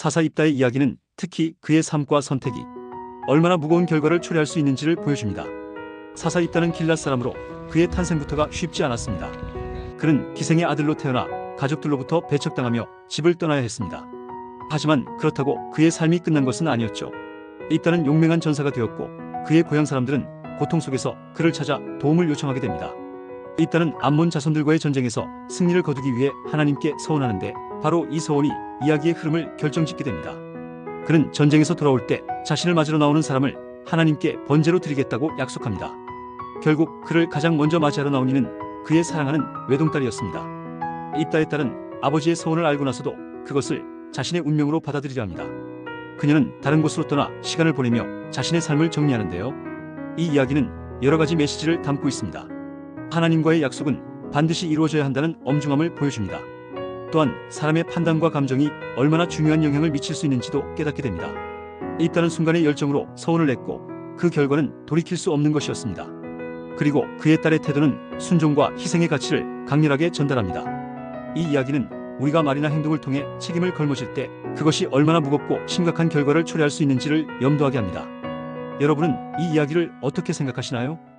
사사 입다의 이야기는 특히 그의 삶과 선택이 얼마나 무거운 결과를 초래할 수 있는지를 보여줍니다. 사사 입다는 길랏 사람으로 그의 탄생부터가 쉽지 않았습니다. 그는 기생의 아들로 태어나 가족들로부터 배척당하며 집을 떠나야 했습니다. 하지만 그렇다고 그의 삶이 끝난 것은 아니었죠. 입다는 용맹한 전사가 되었고 그의 고향 사람들은 고통 속에서 그를 찾아 도움을 요청하게 됩니다. 입다는 암몬 자손들과의 전쟁에서 승리를 거두기 위해 하나님께 서원하는데 바로 이 서원이 이야기의 흐름을 결정짓게 됩니다. 그는 전쟁에서 돌아올 때 자신을 맞으러 나오는 사람을 하나님께 번제로 드리겠다고 약속합니다. 결국 그를 가장 먼저 맞이하러 나온 이는 그의 사랑하는 외동딸이었습니다. 입다의 딸은 아버지의 서원을 알고 나서도 그것을 자신의 운명으로 받아들이려 합니다. 그녀는 다른 곳으로 떠나 시간을 보내며 자신의 삶을 정리하는데요. 이 이야기는 여러 가지 메시지를 담고 있습니다. 하나님과의 약속은 반드시 이루어져야 한다는 엄중함을 보여줍니다. 또한 사람의 판단과 감정이 얼마나 중요한 영향을 미칠 수 있는지도 깨닫게 됩니다. 입다는 순간의 열정으로 서원을 냈고 그 결과는 돌이킬 수 없는 것이었습니다. 그리고 그의 딸의 태도는 순종과 희생의 가치를 강렬하게 전달합니다. 이 이야기는 우리가 말이나 행동을 통해 책임을 걸머질 때 그것이 얼마나 무겁고 심각한 결과를 초래할 수 있는지를 염두하게 합니다. 여러분은 이 이야기를 어떻게 생각하시나요?